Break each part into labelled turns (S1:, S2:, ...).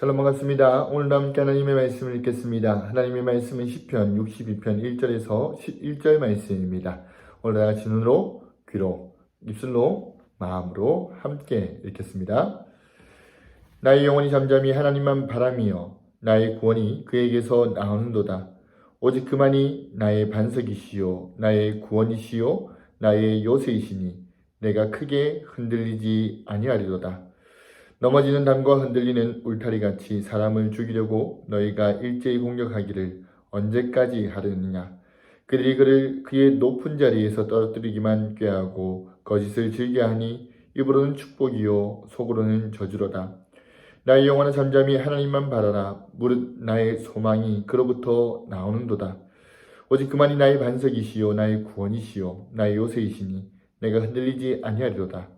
S1: 샬롬 반갑습니다. 오늘 함께 하나님의 말씀을 읽겠습니다. 하나님의 말씀은 시편 62편 1절에서 11절 말씀입니다. 오늘 다 같이 눈으로, 귀로, 입술로, 마음으로 함께 읽겠습니다. 나의 영혼이 잠잠히 하나님만 바람이여 나의 구원이 그에게서 나오는도다. 오직 그만이 나의 반석이시요 나의 구원이시요 나의 요새이시니 내가 크게 흔들리지 아니하리로다. 넘어지는 담과 흔들리는 울타리 같이 사람을 죽이려고 너희가 일제히 공격하기를 언제까지 하려느냐? 그들이 그를 그의 높은 자리에서 떨어뜨리기만 꾀하고 거짓을 즐겨하니 입으로는 축복이요 속으로는 저주로다. 나의 영혼은 잠잠히 하나님만 바라라. 무릇 나의 소망이 그로부터 나오는도다. 오직 그만이 나의 반석이시요 나의 구원이시요 나의 요새이시니 내가 흔들리지 아니하리로다.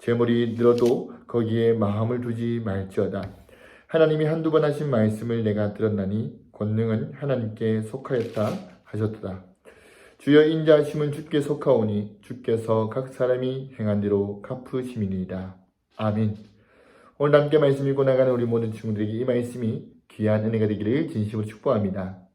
S1: 재물이 늘어도 거기에 마음을 두지 말지어다. 하나님이 한두 번 하신 말씀을 내가 들었나니 권능은 하나님께 속하였다 하셨도다. 주여 인자하심은 주께 속하오니 주께서 각 사람이 행한 대로 갚으심이니이다. 아멘. 오늘 함께 말씀 읽고 나가는 우리 모든 친구들에게 이 말씀이 귀한 은혜가 되기를 진심으로 축복합니다.